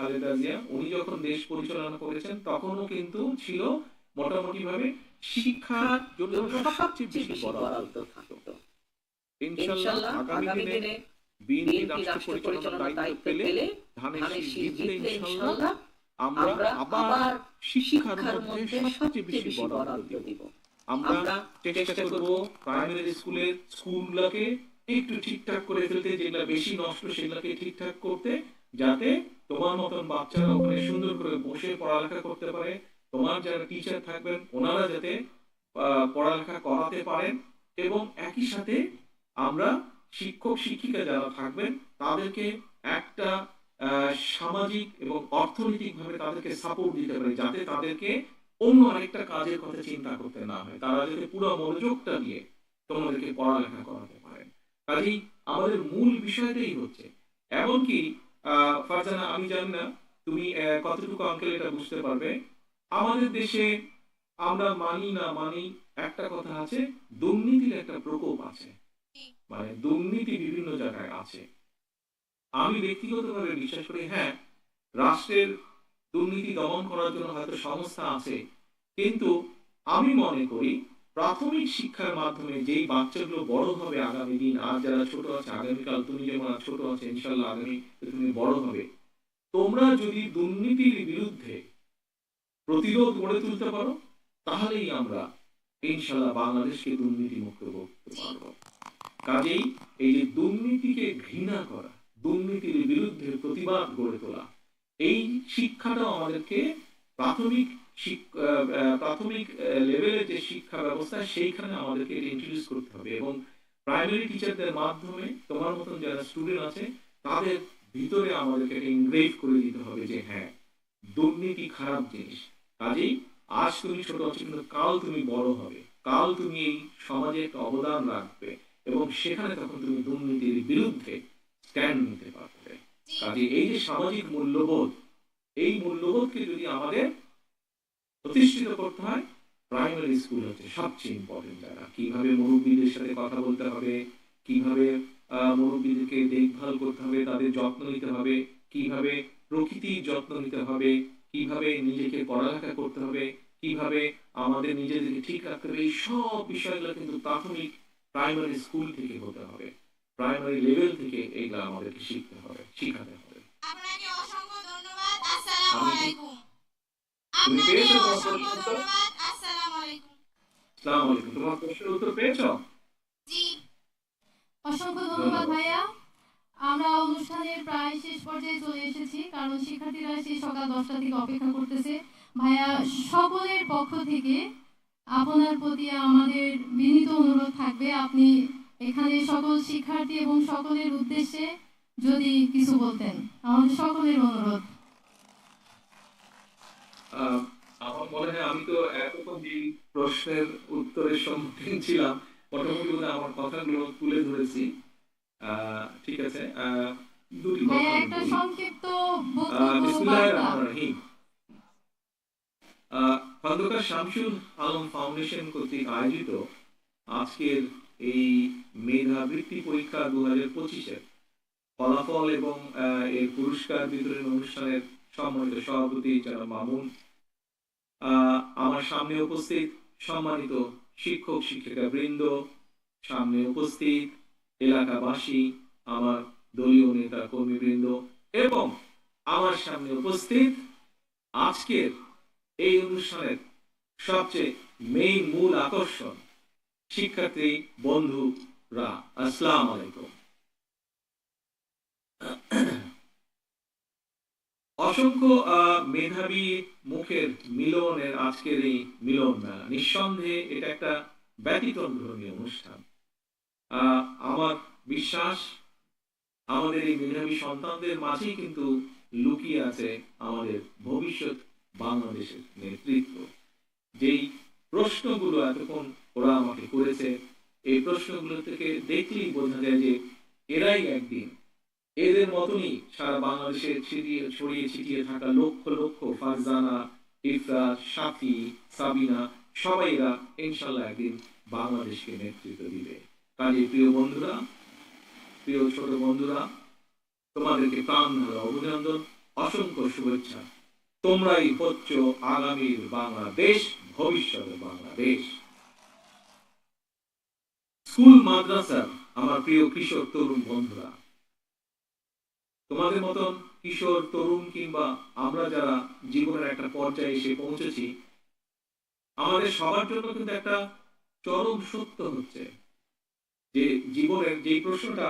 খালেদা জিয়া উনি যখন দেশ পরিচালনা করেছেন তখনও কিন্তু ছিল মোটামুটি ভাবে শিক্ষার জন্য সবচেয়ে বেশি থাকতো। ইনশাআল্লাহ আগামী দিনে বিএনপি রাষ্ট্র পরিচালনার দায়িত্ব পেলে ধানের শীষ ইনশাআল্লাহ আমরা আবার শিক্ষার মধ্যে সবচেয়ে বেশি বরাদ্দ দিব। আমরা চেষ্টা করব প্রাইমারি স্কুলের স্কুলগুলোকে একটু ঠিকঠাক করে ফেলতে যেগুলা বেশি নষ্ট সেগুলোকে ঠিকঠাক করতে। যাতে তোমার মতন বাচ্চারা ওখানে সুন্দর করে বসে পড়ালেখা করতে পারে, তোমার যারা টিচার থাকবেন, ওনারা যাতে পড়ালেখা করাতে পারেন এবং একই সাথে আমরা শিক্ষক, শিক্ষিকা যারা থাকবেন, তাদেরকে একটা সামাজিক এবং অর্থনৈতিক ভাবে তাদেরকে সাপোর্ট দিতে পারে, যাতে তাদেরকে অন্য আরেকটা কাজের কথা চিন্তা করতে না হয়। তারা যাতে পুরো মনোযোগটা দিয়ে তোমাদেরকে পড়ালেখা করাতে পারেন। কাজেই আমাদের মূল বিষয়টাই হচ্ছে, এমনকি ফারজানা আমি জানি না তুমি কতটুকু আঙ্কেল এটা বুঝতে পারবে। আমাদের দেশে আমরা মানি না মানি একটা কথা আছে দুর্নীতির একটা প্রকোপ আছে। মানে দুর্নীতি বিভিন্ন জায়গায় আছে। আমি ব্যক্তিগতভাবে বিশ্বাস করি হ্যাঁ রাষ্ট্রের দুর্নীতি দমন করার জন্য হয়তো সংস্থা আছে কিন্তু আমি মনে করি প্রাথমিক শিক্ষার মাধ্যমে যেই বাচ্চাগুলো বড় হবে আগামী দিন আর যারা ছোট আছে আগামীকাল তুমি যেমন আজ ছোট আছে ইনশাল্লাহ আগামী তুমি বড় হবে। তোমরা যদি দুর্নীতির বিরুদ্ধে প্রতিরোধ গড়ে তুলতে পারো তাহলেই আমরা ইনশাল্লাহ বাংলাদেশকে দুর্নীতি মুক্ত করতে পারব। কাজেই এই যে দুর্নীতিকে ঘৃণা করা দুর্নীতির বিরুদ্ধে প্রতিবাদ গড়ে তোলা এই শিক্ষাটাও আমাদেরকে প্রাথমিক প্রাথমিক লেভেলের যে শিক্ষা ব্যবস্থা সেইখানে আমাদেরকে ইন্ট্রোডিউস করতে হবে। এবং প্রাইমারি টিচারদের মাধ্যমে তোমার মতন যারা স্টুডেন্ট আছে তাদের ভিতরে আমাদেরকে ইনগ্রেভ করে দিতে হবে যে হ্যাঁ দুর্নীতি খারাপ জিনিস। কাজেই আজ তুমি ছোট আছো কিন্তু কাল তুমি বড় হবে। কাল তুমি এই সমাজে একটা অবদান রাখবে এবং সেখানে তখন তুমি দুর্নীতির বিরুদ্ধে স্ট্যান্ড নিতে পারবে। কাজে এই যে সামাজিক মূল্যবোধ এই মূল্যবোধকে যদি আমাদের প্রতিষ্ঠিত করতে হয়। প্রাইমারি স্কুল হচ্ছে সবচেয়ে ইম্পর্টেন্ট জায়গা। কীভাবে মুরব্বীদের সাথে কথা বলতে হবে কীভাবে মুরব্বীদেরকে দেখভাল করতে হবে তাদের যত্ন নিতে হবে কীভাবে প্রকৃতির যত্ন নিতে হবে কীভাবে নিজেকে পড়ালেখা করতে হবে কীভাবে আমাদের নিজেদেরকে ঠিক রাখতে হবে এই সব বিষয়গুলো কিন্তু প্রাথমিক প্রাইমারি স্কুল থেকে হতে হবে। প্রাইমারি লেভেল থেকে এইগুলো আমাদেরকে শিখতে হবে শিখাতে হবে। আপনাকে অসংখ্য ধন্যবাদ। আসসালামু আমি- আলাইকুম। তুমি পেয়েছ তোমার প্রশ্নের উত্তর? আসসালামু আলাইকুম। আসসালামু আলাইকুম। তোমার প্রশ্নের উত্তর পেয়েছ? জি। অসংখ্য ধন্যবাদ। ভাইয়া। আমরা অনুষ্ঠানের প্রায় শেষ পর্যায়ে চলে এসেছি কারণ শিক্ষার্থীরা সেই সকাল দশটা থেকে অপেক্ষা করতেছে। ভাইয়া সকলের পক্ষ থেকে আপনার প্রতি আমাদের বিনীত অনুরোধ থাকবে আপনি এখানে সকল শিক্ষার্থী এবং সকলের উদ্দেশ্যে যদি কিছু বলতেন আমাদের সকলের অনুরোধ আহ, আমার মনে হয় আমি তো এতক্ষণ যে প্রশ্নের উত্তরের সম্মুখীন ছিলাম। মোটামুটি আমার কথাগুলো তুলে ধরেছি। ঠিক আছে? দুটি কথা একটা সংক্ষিপ্ত বিসমিল্লাহির রহমানির রহিম। খন্দকার শামসুল আলম ফাউন্ডেশন কর্তৃক আয়োজিত আজকের এই পরীক্ষা দু হাজার পঁচিশের ফলাফল এবং আহ, এর পুরস্কার বিতরণ অনুষ্ঠানের সম্মানিত সভাপতি যারা মামুন আমার সামনে উপস্থিত সম্মানিত শিক্ষক শিক্ষিকা বৃন্দ সামনে উপস্থিত এলাকাবাসী, আমার দলীয় নেতা কর্মীবৃন্দ এবং আমার সামনে উপস্থিত আজকের এই অনুষ্ঠানের সবচেয়ে মেইন মূল আকর্ষণ শিক্ষার্থী বন্ধুরা, আসসালাম আলাইকুম। অসংখ্য মেধাবী মুখের মিলনের আজকের এই মিলন মেলা। নিঃসন্দেহে এটা একটা ব্যতিক্রমধর্মী অনুষ্ঠান। আহ, আমার বিশ্বাস আমাদের এই মেধাবী সন্তানদের মাঝেই কিন্তু লুকিয়ে আছে আমাদের ভবিষ্যৎ বাংলাদেশের নেতৃত্ব। যেই প্রশ্নগুলো এতক্ষণ ওরা আমাকে করেছে এই প্রশ্নগুলো থেকে দেখলেই বোঝা যায় যে এরাই একদিন এদের মতনই সারা বাংলাদেশে ছিটিয়ে ছড়িয়ে ছিটিয়ে থাকা লক্ষ লক্ষ ফারজানা ইফরাজ সাফি, সাবিনা সবাইরা ইনশাল্লাহ একদিন বাংলাদেশকে নেতৃত্ব দিবে। কাজে প্রিয় বন্ধুরা, প্রিয় ছোট বন্ধুরা, তোমাদেরকে প্রাণ ভরা অভিনন্দন, অসংখ্য শুভেচ্ছা। তোমরাই হচ্ছ আগামীর বাংলাদেশ, ভবিষ্যতের বাংলাদেশ। স্কুল, মাদ্রাসা, আমার প্রিয় কৃষক, তরুণ বন্ধুরা তোমাদের মতন কিশোর, তরুণ কিংবা আমরা যারা জীবনের একটা পর্যায়ে এসে পৌঁছেছি, আমাদের সবার জন্য কিন্তু একটা চরম সত্য হচ্ছে যে জীবনের যে প্রশ্নটা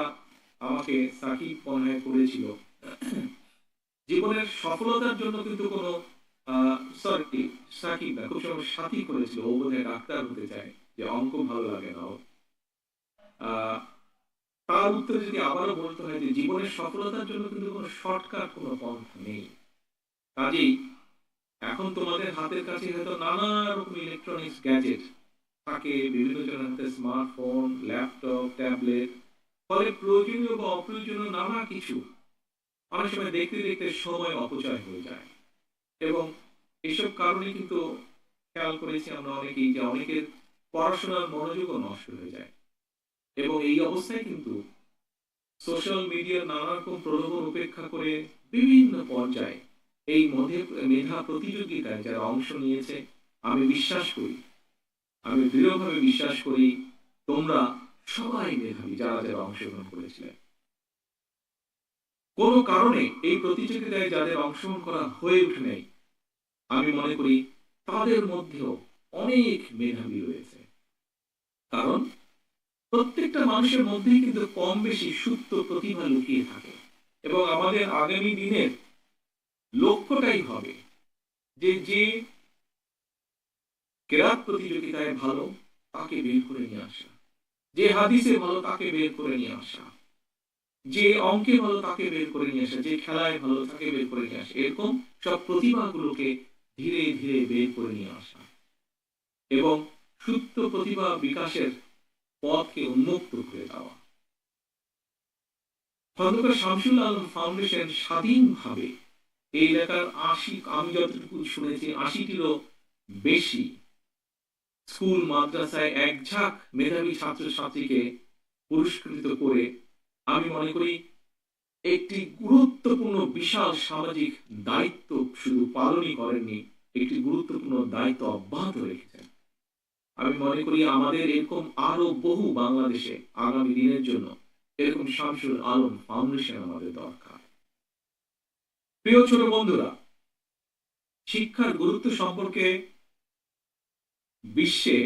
আমাকে সাকিব মনে করেছিল, জীবনের সফলতার জন্য কিন্তু কোনো সরি সাকিব না, খুব সময় সাথী করেছিল, ও বোধহয় ডাক্তার হতে চায়, যে অঙ্ক ভালো লাগে না তার উত্তরে যদি আবারও বলতে হয় যে জীবনের সফলতার জন্য কিন্তু কোনো শর্টকাট কোনো পন্থা নেই। কাজেই এখন তোমাদের হাতের কাছে হয়তো নানা রকম ইলেকট্রনিক্স গ্যাজেট থাকে, বিভিন্ন জনের হাতে স্মার্টফোন ল্যাপটপ ট্যাবলেট ফলে প্রয়োজনীয় বা অপ্রয়োজনীয় নানা কিছু অনেক সময় দেখতে দেখতে সময় অপচয় হয়ে যায়। এবং এসব কারণে কিন্তু খেয়াল করেছি আমরা অনেকেই যে অনেকের পড়াশোনার মনোযোগও নষ্ট হয়ে যায়। এবং এই অবস্থায় কিন্তু সোশ্যাল মিডিয়ার নানা রকম প্রলোভন উপেক্ষা করে বিভিন্ন পর্যায়ে এই মেধা প্রতিযোগিতায় যারা অংশ নিয়েছে, আমি বিশ্বাস করি, আমি দৃঢ়ভাবে বিশ্বাস করি, তোমরা সবাই মেধাবী যারা যারা অংশগ্রহণ করেছিলেন কোনো কারণে এই প্রতিযোগিতায় যাদের অংশগ্রহণ করা হয়ে ওঠে নাই, আমি মনে করি তাদের মধ্যেও অনেক মেধাবী রয়েছে। কারণ প্রত্যেকটা মানুষের মধ্যেই কিন্তু কম বেশি সুপ্ত প্রতিভা লুকিয়ে থাকে। এবং আমাদের আগামী দিনের লক্ষ্যটাই হবে যে যে কেরাত প্রতিযোগিতায় ভালো, তাকে বের করে নিয়ে আসা। যে হাদিসে ভালো, তাকে বের করে নিয়ে আসা। যে অঙ্কে ভালো, তাকে বের করে নিয়ে আসা। যে খেলায় ভালো, তাকে বের করে নিয়ে আসা। এরকম সব প্রতিভাগুলোকে ধীরে ধীরে বের করে নিয়ে আসা। এবং সুপ্ত প্রতিভা বিকাশের পথকে উন্মুক্ত করে দেওয়া খন্দকার শামসুল আলম ফাউন্ডেশন স্বাধীনভাবে এই এলাকার আশি, আমি যতটুকু শুনেছি, আশিটিরও বেশি স্কুল, মাদ্রাসায় এক ঝাঁক মেধাবী ছাত্রছাত্রীকে পুরস্কৃত করে আমি মনে করি একটি গুরুত্বপূর্ণ বিশাল সামাজিক দায়িত্ব শুধু পালনই করেননি, একটি গুরুত্বপূর্ণ দায়িত্ব অব্যাহত রেখেছেন। আমি মনে করি আমাদের এরকম আরও বহু বাংলাদেশে আগামী দিনের জন্য এরকম শামসুল আলম ফাউন্ডেশন আমাদের দরকার। প্রিয় ছোট বন্ধুরা, শিক্ষার গুরুত্ব সম্পর্কে বিশ্বে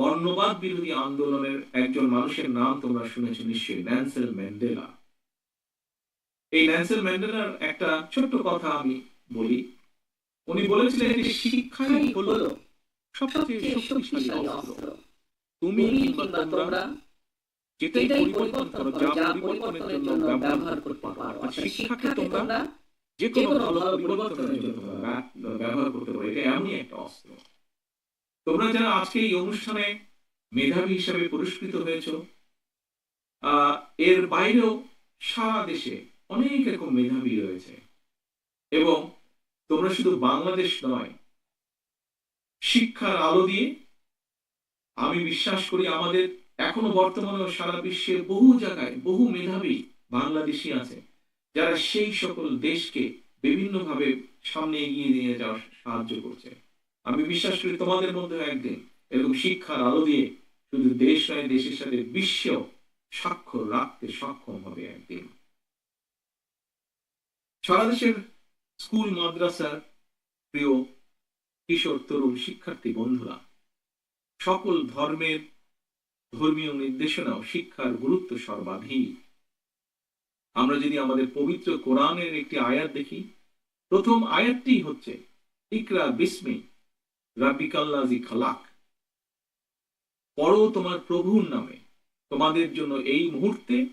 বর্ণবাদ বিরোধী আন্দোলনের একজন মানুষের নাম তোমরা শুনেছো নিশ্চয়ই, ন্যান্সেল ম্যান্ডেলা। এই ন্যান্সেল ম্যান্ডেলার একটা ছোট্ট কথা আমি বলি। উনি বলেছিলেন যে শিক্ষাই হলো সবচেয়ে শক্তিশালী অস্ত্র। তুমি কিংবা তোমরা যেটাই পরিবর্তন করো যা পরিবর্তনের জন্য ব্যবহার করতে পারো। আর শিক্ষাকে তোমরা যে কোনো ভালো পরিবর্তনের জন্য ব্যবহার করতে পারো। এটা এমনই একটা অস্ত্র। তোমরা যারা আজকে এই অনুষ্ঠানে মেধাবী হিসাবে পুরস্কৃত হয়েছ আহ, এর বাইরেও সারা দেশে অনেক রকম মেধাবী রয়েছে। এবং তোমরা শুধু বাংলাদেশ নয় শিক্ষার আলো দিয়ে আমি বিশ্বাস করি আমাদের এখনও বর্তমানেও সারা বিশ্বের বহু জায়গায় বহু মেধাবী বাংলাদেশি আছে, যারা সেই সকল দেশকে বিভিন্নভাবে সামনে এগিয়ে নিয়ে যাওয়ার সাহায্য করছে। আমি বিশ্বাস করি তোমাদের মধ্যে একদিন এরকম শিক্ষার আলো দিয়ে শুধু দেশ নয়, দেশের সাথে বিশ্ব স্বাক্ষর রাখতে সক্ষম হবে একদিন। সারা দেশের স্কুল, মাদ্রাসার প্রিয় কিশোর, তরুণ শিক্ষার্থী, বন্ধুরা। সকল ধর্মের ধর্মীয় নির্দেশনা শিক্ষার গুরুত্ব সর্বাধিক। আমরা যদি আমাদের পবিত্র কোরআনের একটি আয়াত দেখি, প্রথম আয়াতটি হচ্ছে, ইকরা বিস্মি রাবিকাল্লাজি খালাক। পড়ো তোমার প্রভুর নামে। তোমাদের জন্য এই মুহূর্তে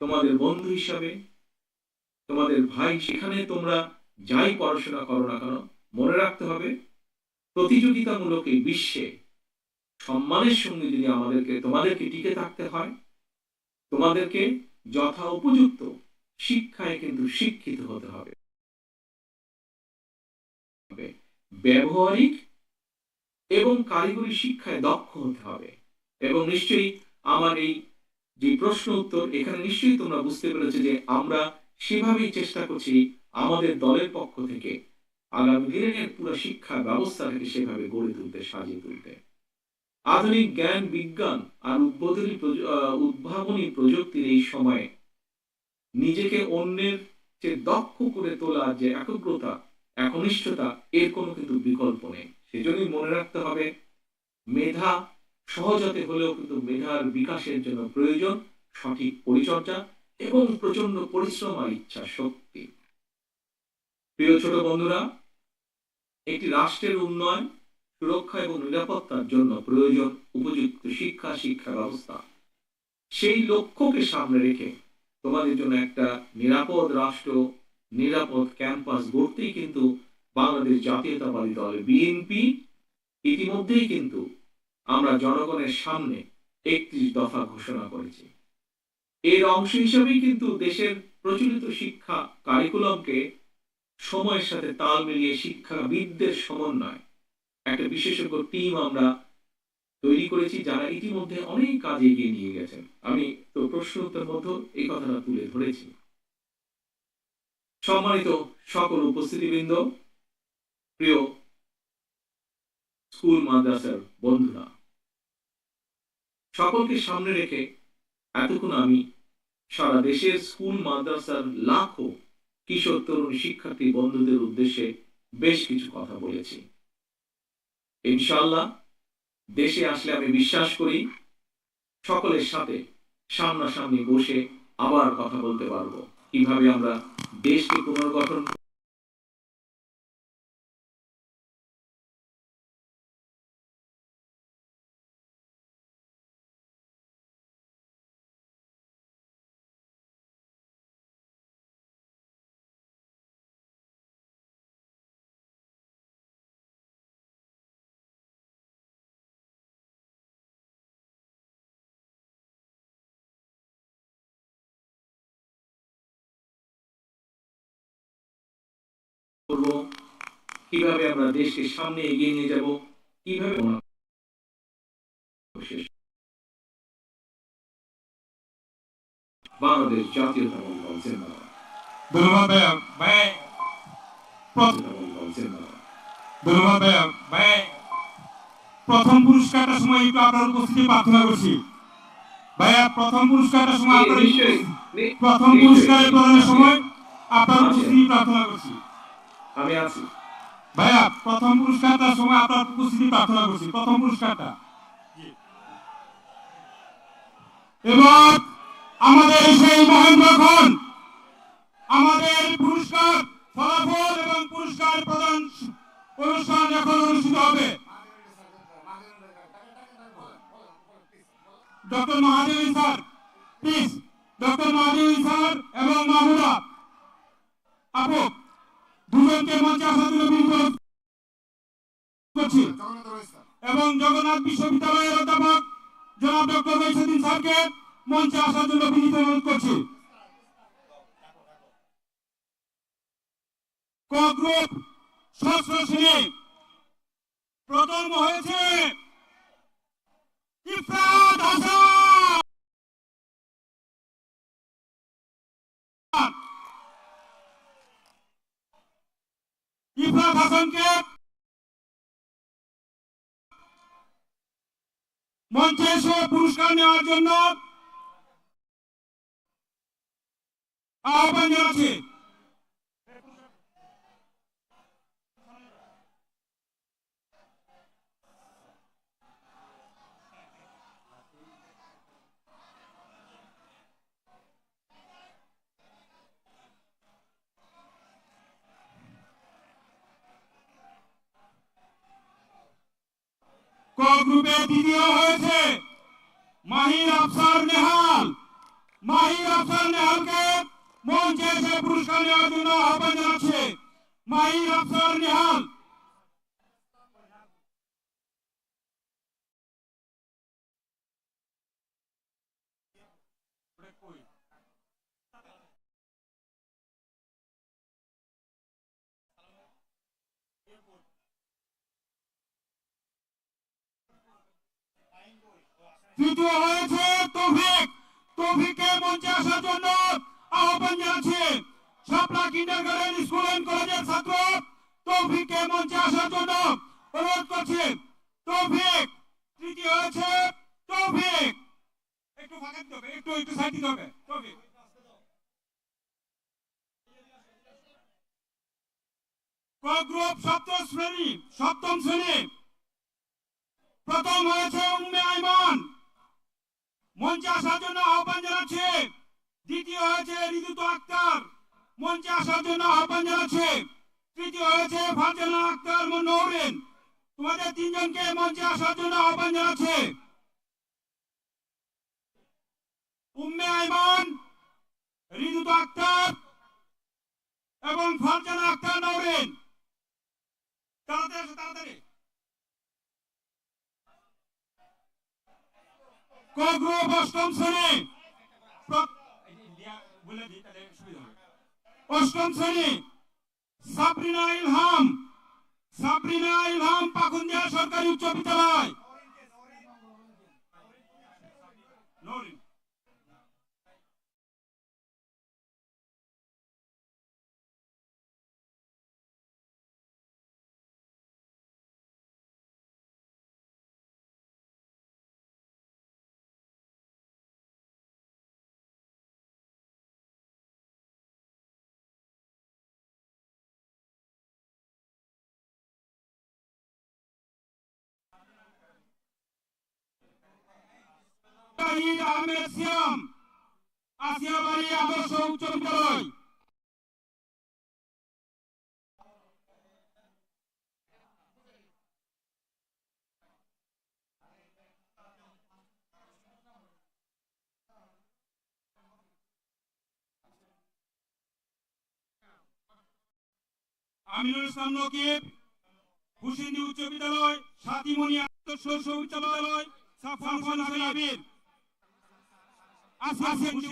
তোমাদের বন্ধু হিসাবে, তোমাদের ভাই, সেখানে তোমরা যাই পড়াশোনা করো না কেন, মনে রাখতে হবে, প্রতিযোগিতামূলক এই বিশ্বে সম্মানের সঙ্গে যদি আমাদেরকে, তোমাদেরকে টিকে থাকতে হয়, তোমাদেরকে যথা উপযুক্ত শিক্ষায় কিন্তু শিক্ষিত হতে হবে। ব্যবহারিক এবং কারিগরি শিক্ষায় দক্ষ হতে হবে। এবং নিশ্চয়ই আমার এই যে প্রশ্ন উত্তর এখানে নিশ্চয়ই তোমরা বুঝতে পেরেছ যে আমরা সেভাবেই চেষ্টা করছি আমাদের দলের পক্ষ থেকে আগামী দিনের পুরো শিক্ষা ব্যবস্থাটাকে সেভাবে গড়ে তুলতে, সাজিয়ে তুলতে। আধুনিক জ্ঞান, বিজ্ঞান আর উদ্বোধনী উদ্ভাবনী প্রযুক্তির এই সময়ে নিজেকে অন্যের যে দক্ষ করে তোলার যে একগ্রতা, একনিষ্ঠতা, এর কোনো কিন্তু বিকল্প নেই। সেজন্যই মনে রাখতে হবে, মেধা সহজতে হলেও কিন্তু মেধার বিকাশের জন্য প্রয়োজন সঠিক পরিচর্যা এবং প্রচণ্ড পরিশ্রম আর ইচ্ছা শক্তি। প্রিয় ছোট বন্ধুরা, একটি রাষ্ট্রের উন্নয়ন, সুরক্ষা এবং নিরাপত্তার জন্য প্রয়োজন উপযুক্ত শিক্ষা শিক্ষা ব্যবস্থা। সেই লক্ষ্যকে সামনে রেখে তোমাদের জন্য একটা নিরাপদ রাষ্ট্র, নিরাপদ ক্যাম্পাস গড়তেই কিন্তু বাংলাদেশ জাতীয়তাবাদী দল বিএনপি ইতিমধ্যেই কিন্তু আমরা জনগণের সামনে একত্রিশ দফা ঘোষণা করেছি। এর অংশ হিসেবেই কিন্তু দেশের প্রচলিত শিক্ষা কারিকুলামকে সময়ের সাথে তাল মিলিয়ে শিক্ষাবিদদের সমন্বয় একটা বিশেষজ্ঞ টিম আমরা তৈরি করেছি যারা ইতিমধ্যে অনেক কাজ এগিয়ে নিয়ে গেছেন। আমি তো প্রশ্ন উত্তর মধ্যে এই কথাটা তুলে ধরেছি। সম্মানিত সকল উপস্থিতিবৃন্দ, প্রিয় স্কুল মাদ্রাসার বন্ধুরা সকলকে সামনে রেখে এতক্ষণ আমি সারা দেশের স্কুল, মাদ্রাসার লাখো কিশোর, তরুণ শিক্ষার্থী, বন্ধুদের উদ্দেশ্যে বেশ কিছু কথা বলেছি। ইনশাল্লাহ দেশে আসলে আমি বিশ্বাস করি সকলের সাথে সামনাসামনি বসে আবার কথা বলতে পারব। কীভাবে আমরা দেশকে পুনর্গঠন করব? কীভাবে আমরা দেশকে সামনে এগিয়ে নিয়ে যাব? কীভাবে বাংলাদেশ জাতীয়তাবাদী দল জিন্দাবাদ। ধন্যবাদ ভাই প্রথ- জাতীয়তাবাদী দল জিন্দাবাদ। ধন্যবাদ ভাই প্রথম পুরস্কারটার সময় একটু আপনার উপস্থিতি প্রার্থনা করছি। ভাইয়া প্রথম পুরস্কারটার সময় আপনার প্রথম। পুরস্কারের সময় আপনার উপস্থিতি প্রার্থনা করছি। আমি আছি। ভাইয়া, প্রথম পুরস্কারটার সময় আপনার উপস্থিতি প্রার্থনা করছি। প্রথম পুরস্কারটা। এবার আমাদের সেই মহেন্দ্র খন, আমাদের পুরস্কার, ফলাফল এবং পুরস্কার প্রদান অনুষ্ঠান এখন অনুষ্ঠিত হবে। Doctor Mahadev sir please doctor Mahadev sir এবং মাহমুদা আপু দুজনকে মঞ্চে করছি। এবং জগন্নাথ বিশ্ববিদ্যালয়ের অধ্যাপক জনাব ডক্টর রইসুদ্দিন স্যারকে মঞ্চে আসার জন্য বিনীত অনুরোধ করছি। ক ষষ্ঠ শ্রেণি প্রথম হয়েছে। ইফরাত হাসান! ইফরাত হাসানকে মঞ্চে এসে পুরস্কার নেওয়ার জন্য আহ্বান জানাচ্ছি। ক গ্রুপে দ্বিতীয় হয়েছে। মাহির আফসার নেহাল। মাহির আফসার নেহালকে মঞ্চে এসে পুরস্কার নেওয়ার জন্য আহ্বান জানাচ্ছে। মাহির আফসার নেহাল। তৃতীয় হয়েছে, তৌফিক তৌফিককে মঞ্চে আসার জন্য আহ্বান জানাচ্ছি। শাপলা কিন্ডারগার্টেন স্কুল এন্ড কলেজের ছাত্র তৌফিককে মঞ্চে আসার জন্য অনুরোধ করছি। তৌফিক, তৃতীয় হয়েছে, তৌফিক। একটু একটু একটু সাইড হবে। তৌফিক। ক গ্রুপ সপ্তম শ্রেণি সপ্তম শ্রেণি। প্রথম হয়েছে উম্মে আইমান। মঞ্চে আসার জন্য আহ্বান জানাচ্ছে। দ্বিতীয় হয়েছে ঋতুত আক্তার। মঞ্চে আসার জন্য আহ্বান জানাচ্ছে। তৃতীয় হয়েছে ফারজানা আক্তার নৌরেন তোমাদের তিনজনকে মঞ্চে আসার জন্য আহ্বান জানাচ্ছে। উম্মে আইমান ঋতুত আক্তার এবং ফারজানা আক্তার নৌরেন তাড়াতাড়ি তাড়াতাড়ি। ক গ্রুপ অষ্টম শ্রেণি। অষ্টম শ্রেণি সাবরিনা ইলহাম। সাবরিনা ইলহাম পাকুন্দিয়া সরকারি উচ্চ বিদ্যালয়। শহীদ আহমেদ সিয়াম। আসিয়াবাড়ি আদর্শ উচ্চ বিদ্যালয় আমিনুল ইসলাম নকিব হুসেনি উচ্চ বিদ্যালয়, সাতিমণি আদর্শ বিদ্যালয় সাফান আবির। হুসেনি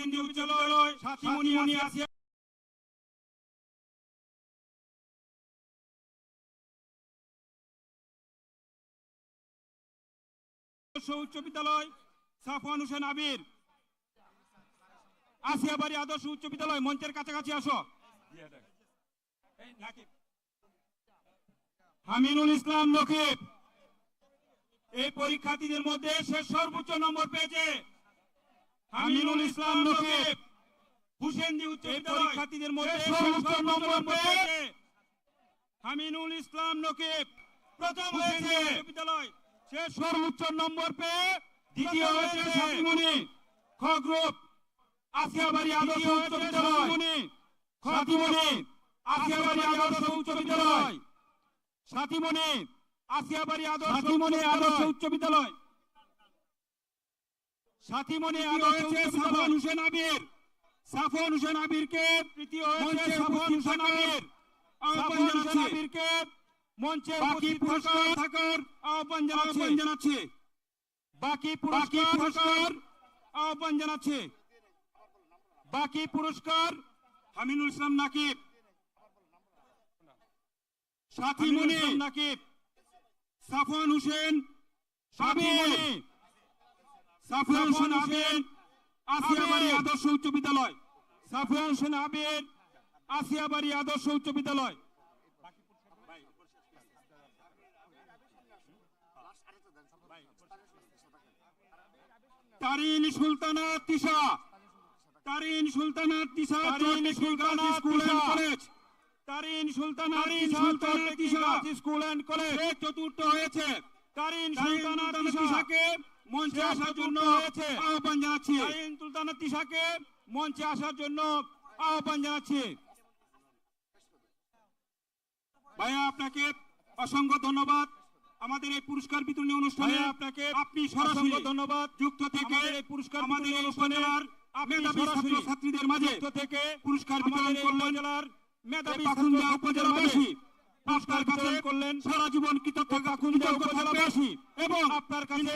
উচ্চ বিদ্যালয় সাফওয়ান হোসেন আবির। আসিয়াবাড়ি আদর্শ উচ্চ বিদ্যালয় মঞ্চের কাছাকাছি আসো। হামিনুল ইসলাম নকিব। এই পরীক্ষার্থীদের মধ্যে সে সর্বোচ্চ নম্বর পেয়েছে। হামিনুল ইসলাম নকিব হুসেনজি উচ্চ পরীক্ষার্থীদের মধ্যে সর্বোচ্চ নম্বর পেয়েছে হামিনুল ইসলাম নকিব প্রথম হয়েছে বিদ্যালয় সে সর্বোচ্চ নম্বর পেয়ে দ্বিতীয় হয়েছে সাতিমণি খ গ্রুপ আসিয়াবাড়ি আদর্শ উচ্চ বিদ্যালয়। সাতিমণি আসিয়াবাড়ি আদর্শ উচ্চ বিদ্যালয়। সাথীমণি আসিয়াবাড়ি আদর্শ আদর্শ উচ্চ বিদ্যালয়। সাথীমণি আদর্শ সাফন হোসেন আবির সাফন হোসেন আবিরকে তৃতীয় হয়েছে সাফন হোসেন আবির আহ্বান জানাচ্ছি। আবিরকে মঞ্চে বাকি পুরস্কার থাকার আহ্বান জানাচ্ছি। জানাচ্ছি। বাকি পুরস্কার আহ্বান জানাচ্ছি। বাকি পুরস্কার হামিনুল ইসলাম নাকিব। সাথী মনি। নাকিব। সাফওয়ান হোসেন সাবির সাফওয়ান হোসেন আবির আসিয়াবাড়ি আদর্শ উচ্চ বিদ্যালয়। সাফওয়ান হোসেন আবির আসিয়াবাড়ি আদর্শ উচ্চ বিদ্যালয়। Tarin Sultana Tisha. Tarin Sultana Tisha Tarin Sultana school and college. Tarin Sultana Sultana Tisha. School and college. চতুর্থ হয়েছে। তারিন সুলতানা তিশাকে মঞ্চে আসার জন্য আহ্বান জানাচ্ছি। তারিন সুলতানা তিশাকে মঞ্চে আসার জন্য আহ্বান জানাচ্ছি। ভাইয়া আপনাকে অসংখ্য ধন্যবাদ। আমাদের এই পুরস্কার বিতরণী অনুষ্ঠানে আপনাকে আপনি সরাসরি ধন্যবাদ। যুক্ত থেকে এই পুরস্কার আমাদের এই অনুষ্ঠানের মেধাবী ছাত্রছাত্রীদের মাঝে যুক্ত থেকে পুরস্কার বিতরণ করলেন। জেলার মেধাবী উপজেলাবাসী পুরস্কার বিতরণ করলেন সারা জীবন কৃতজ্ঞ কাকুন্দিয়া উপজেলাবাসী এবং আপনার কাছে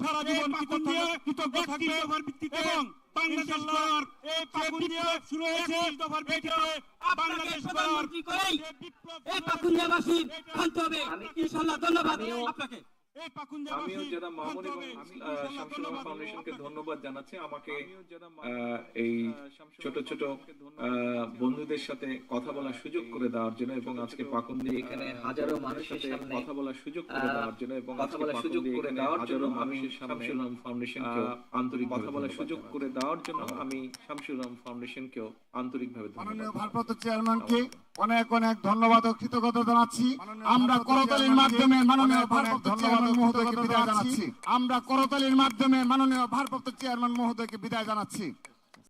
সারা জীবন কৃতজ্ঞ কৃতজ্ঞ থাকবে। এবং বাংলাদেশ এই পাকুন্দিয়া শুরু হয়েছে দফার বাংলাদেশ প্রধানমন্ত্রী করেই। এই হবে। ধন্যবাদ আপনাকে। আমিও যারা মামুন এবং শামসুল ফাউন্ডেশনকে ধন্যবাদ জানাচ্ছি। আমাকে এই ছোট ছোট বন্ধুদের সাথে কথা বলার সুযোগ করে দেওয়ার জন্য এবং আজকে পাকুন্দি এখানে হাজারো মানুষের সাথে কথা বলার সুযোগ করে দেওয়ার জন্য এবং কথা বলার সুযোগ করে দেওয়ার জন্য আমি শামসুল ফাউন্ডেশনকে আন্তরিক কথা বলার সুযোগ করে দেওয়ার জন্য আমি শামসুল ফাউন্ডেশনকেও আন্তরিকভাবে ধন্যবাদ। ভারপ্রাপ্ত চেয়ারম্যানকে অনেক অনেক ধন্যবাদ ও কৃতজ্ঞতা জানাচ্ছি। আমরা করতালির মাধ্যমে মাননীয় ভারপ্রাপ্ত চেয়ারম্যান মহোদয়কে বিদায় জানাচ্ছি। আমরা করতালির মাধ্যমে মাননীয় ভারপ্রাপ্ত চেয়ারম্যান মহোদয়কে বিদায় জানাচ্ছি।